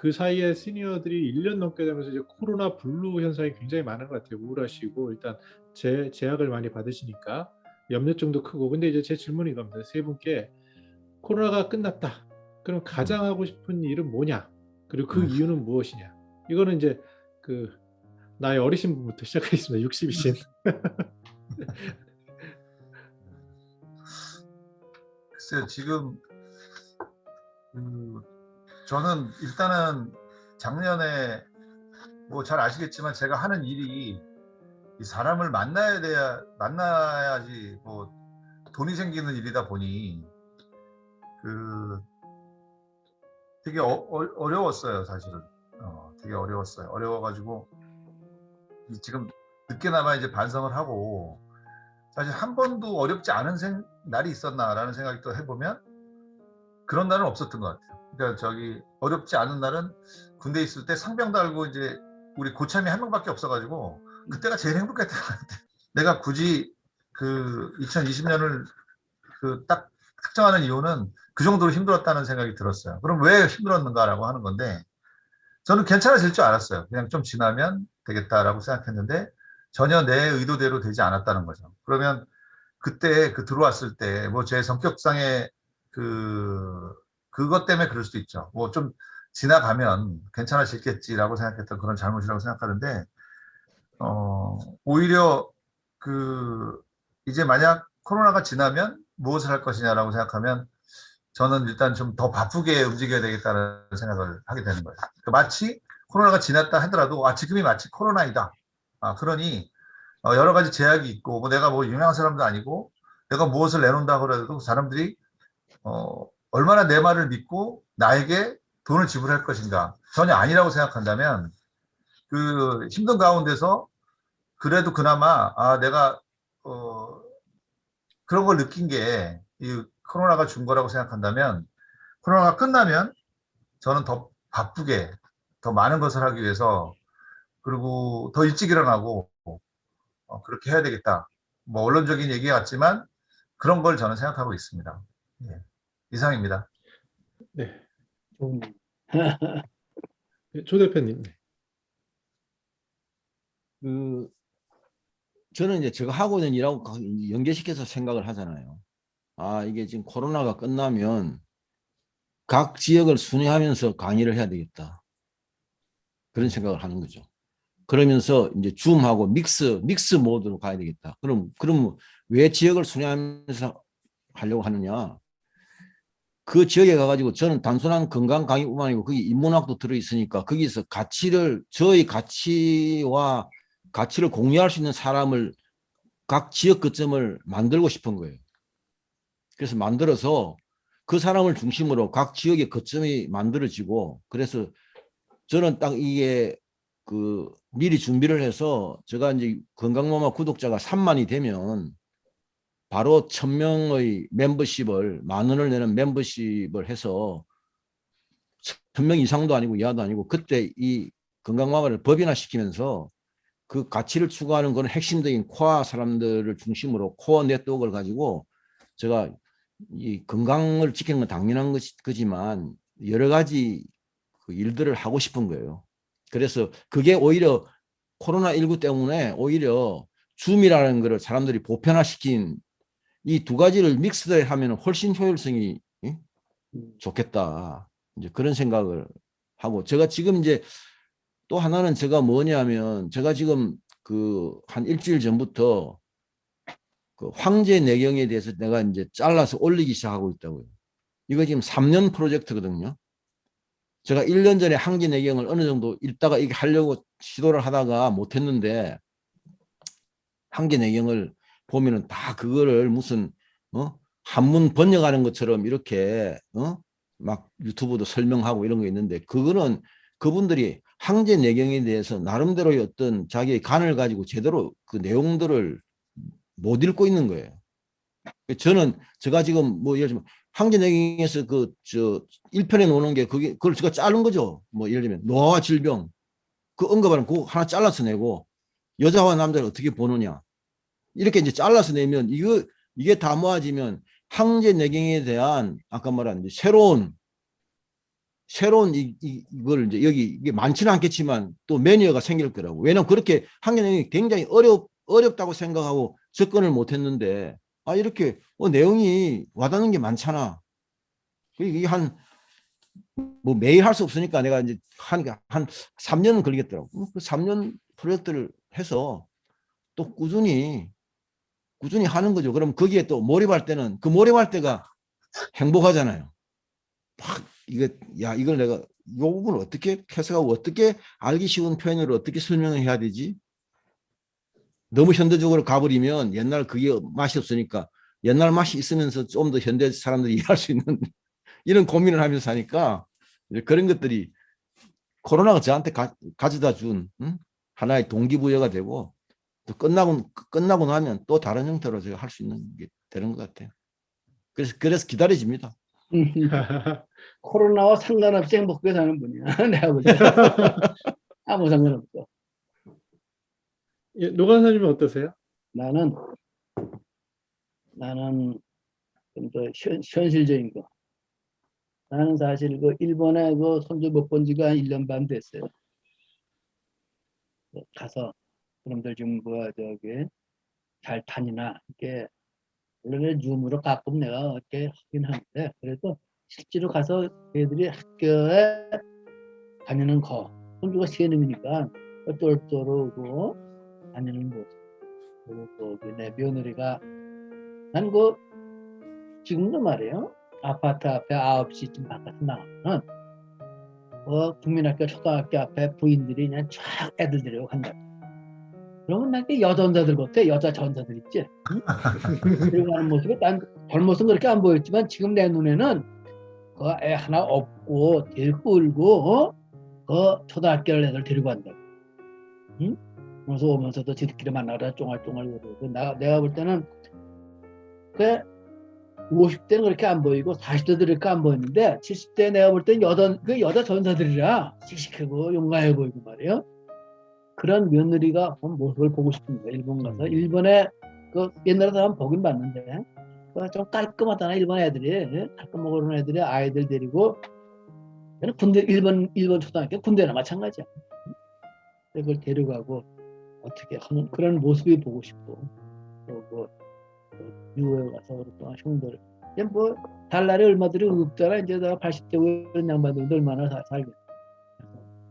그 사이에 시니어들이 1년 넘게 되면서 이제 코로나 블루 현상이 굉장히 많은 것 같아요. 우울하시고 일단 제 제약을 많이 받으시니까 염려증도 크고. 근데 이제 제 질문이 이겁니다. 세 분께 코로나가 끝났다. 그럼 가장 하고 싶은 일은 뭐냐? 그리고 그 음. 이유는 무엇이냐? 이거는 이제 그 나이 어리신 분부터 시작하겠습니다. 60이신. 글쎄요, 지금 그 저는 일단은 작년에 뭐 잘 아시겠지만 제가 하는 일이 이 사람을 만나야 돼야 만나야지 뭐 돈이 생기는 일이다 보니 그 되게 어, 려웠어요 사실은. 어, 되게 어려웠어요. 어려워가지고 이 지금 늦게나마 이제 반성을 하고 사실 한 번도 어렵지 않은 생, 날이 있었나라는 생각이 또 해보면 그런 날은 없었던 것 같아요. 그러니까 저기 어렵지 않은 날은 군대 에 있을 때 상병 달고 이제 우리 고참이 한 명밖에 없어가지고 그때가 제일 행복했던 것 같아요. 내가 굳이 그 2020년을 그 딱 특정하는 이유는 그 정도로 힘들었다는 생각이 들었어요. 그럼 왜 힘들었는가라고 하는 건데 저는 괜찮아질 줄 알았어요. 그냥 좀 지나면 되겠다라고 생각했는데 전혀 내 의도대로 되지 않았다는 거죠. 그러면 그때 그 들어왔을 때 뭐 제 성격상의 그 그것 때문에 그럴 수도 있죠. 뭐 좀 지나가면 괜찮아지겠지라고 생각했던 그런 잘못이라고 생각하는데 어 오히려 그 이제 만약 코로나가 지나면 무엇을 할 것이냐라고 생각하면 저는 일단 좀 더 바쁘게 움직여야 되겠다는 생각을 하게 되는 거예요. 그러니까 마치 코로나가 지났다 하더라도 아 지금이 마치 코로나이다. 아 그러니 어, 여러 가지 제약이 있고 뭐 내가 뭐 유명한 사람도 아니고 내가 무엇을 내놓는다 그래도 사람들이 어, 얼마나 내 말을 믿고 나에게 돈을 지불할 것인가 전혀 아니라고 생각한다면 그 힘든 가운데서 그래도 그나마 아 내가 어, 그런 걸 느낀 게 이 코로나가 준 거라고 생각한다면 코로나가 끝나면 저는 더 바쁘게 더 많은 것을 하기 위해서 그리고 더 일찍 일어나고 어, 그렇게 해야 되겠다. 뭐 언론적인 얘기 같지만 그런 걸 저는 생각하고 있습니다. 예. 이상입니다. 네. 좀 네, 조 대표님. 네. 그 저는 이제 제가 하고 있는 일하고 가- 연계시켜서 생각을 하잖아요. 아 이게 지금 코로나가 끝나면 각 지역을 순회하면서 강의를 해야 되겠다. 그런 생각을 하는 거죠. 그러면서 이제 줌하고 믹스 믹스 모드로 가야 되겠다. 그럼 그럼 왜 지역을 순회하면서 하려고 하느냐? 그 지역에 가가지고 저는 단순한 건강 강의뿐만 아니고 거기 인문학도 들어 있으니까 거기서 가치를 저의 가치와 가치를 공유할 수 있는 사람을 각 지역 거점을 만들고 싶은 거예요. 그래서 만들어서 그 사람을 중심으로 각 지역의 거점이 만들어지고 그래서 저는 딱 이게 그 미리 준비를 해서 제가 이제 건강마마 구독자가 3만이 되면 바로 1000명의 멤버십을 만 원을 내는 멤버십을 해서 1000명 이상도 아니고 이하도 아니고 그때 이 건강마마를 법인화 시키면서 그 가치를 추구하는 그런 핵심적인 코어 사람들을 중심으로 코어 네트워크를 가지고 제가 이 건강을 지키는 건 당연한 거지만 여러 가지 그 일들을 하고 싶은 거예요. 그래서 그게 오히려 코로나19 때문에 오히려 줌이라는 거를 사람들이 보편화시킨 이 두 가지를 믹스를 하면 훨씬 효율성이 예? 좋겠다. 이제 그런 생각을 하고 제가 지금 이제 또 하나는 제가 뭐냐면 제가 지금 그 한 일주일 전부터 그 황제 내경에 대해서 내가 이제 잘라서 올리기 시작하고 있다고요. 이거 지금 3년 프로젝트거든요. 제가 1년 전에 황제 내경을 어느 정도 읽다가 이게 하려고 시도를 하다가 못했는데 황제 내경을 보면은 다 그거를 무슨 어 한문 번역하는 것처럼 이렇게 어 막 유튜브도 설명하고 이런 거 있는데 그거는 그분들이 황제 내경에 대해서 나름대로의 어떤 자기의 간을 가지고 제대로 그 내용들을 못 읽고 있는 거예요. 저는 제가 지금 뭐 예를 들면 황제 내경에서 그 저 1편에 놓는 게 그게 그걸 제가 자른 거죠. 뭐 예를 들면 노화와 질병 그 언급하는 거 하나 잘라서 내고 여자와 남자를 어떻게 보느냐 이렇게 이제 잘라서 내면 이거 이게 다 모아지면 황제 내경에 대한 아까 말한 이제 새로운 새로운 이, 이, 이걸 이제 여기 이게 많지는 않겠지만 또 매니어가 생길 거라고. 왜냐면 그렇게 학년이 굉장히 어렵 어렵다고 생각하고 접근을 못 했는데 아 이렇게 어, 내용이 와닿는 게 많잖아. 이게 한 뭐 매일 할 수 없으니까 내가 이제 한한 3년은 걸리겠더라고. 음, 그 3년 프로젝트를 해서 또 꾸준히 꾸준히 하는 거죠. 그럼 거기에 또 몰입할 때는 그 몰입할 때가 행복하잖아요. 막 이거 야 이걸 내가 이 부분을 어떻게 해석하고 어떻게 알기 쉬운 표현으로 어떻게 설명을 해야 되지? 너무 현대적으로 가버리면 옛날 그게 맛이 없으니까 옛날 맛이 있으면서 좀 더 현대 사람들이 이해할 수 있는 이런 고민을 하면서 이제 그런 것들이 코로나가 저한테 가, 가져다 준 응? 하나의 동기부여가 되고 또 끝나고 끝나고 나면 또 다른 형태로 제가 할 수 있는 게 되는 것 같아요. 그래서 그래서 기다려집니다. 코로나와 상관없이 행복하게 사는 분이야. 내가 보자. 아무 상관없어. 예, 노관사님은 어떠세요? 나는 나는 좀 더 현실적인 거. 나는 사실 그 일본에 그 손주 못 본 지가 한 1년 반 됐어요. 그 가서 그놈들 좀그 저기 잘 다니나 이렇게 원래 줌으로 가끔 내가 이렇게 하긴 하는데 그래도 실제로 가서 애들이 학교에 다니는 거 손주가 세 놈이니까 똘똘하고 다니는 모습 그리고 또내 며느리가 난 그 지금도 말이에요. 아파트 앞에 9시쯤 바깥에 나가면 그 국민학교 초등학교 앞에 부인들이 그냥 쫙 애들 데리고 간다 그러면 나게 여전자들 같아 여자 전자들 있지 응? 데리고 가는 모습이 난 젊어서 그렇게 안 보였지만 지금 내 눈에는 그 애 하나 업고 데리고 울고 어? 그 초등학교 애들 데리고 간다 응? 그래서 오면서도 지들끼리 만나라 쫑알쫑알 그러고 나, 내가 볼 때는 그 50대는 그렇게 안 보이고 40대도 그렇게 안 보이는데 70대 내가 볼 때는 여자, 그 여자 전사들이라 씩씩하고 용감해 보이고 말이에요. 그런 며느리가 본 모습을 보고 싶습니다. 일본 가서 일본에 그 옛날에 사람 보긴 봤는데 그좀 깔끔하다나 일본 애들이 예? 깔끔하고 그런 애들이 아이들 데리고 군대 일본 일본 초등학교 군대나 마찬가지야. 그걸 데려가고 어떻게 하는 그런 모습이 보고 싶고 또뭐 유에 가서 그랬던 형들 이제 뭐 달날이 얼마들이 없더라 이제 내가 80대 이런 양반들도 얼마나 사- 살겠어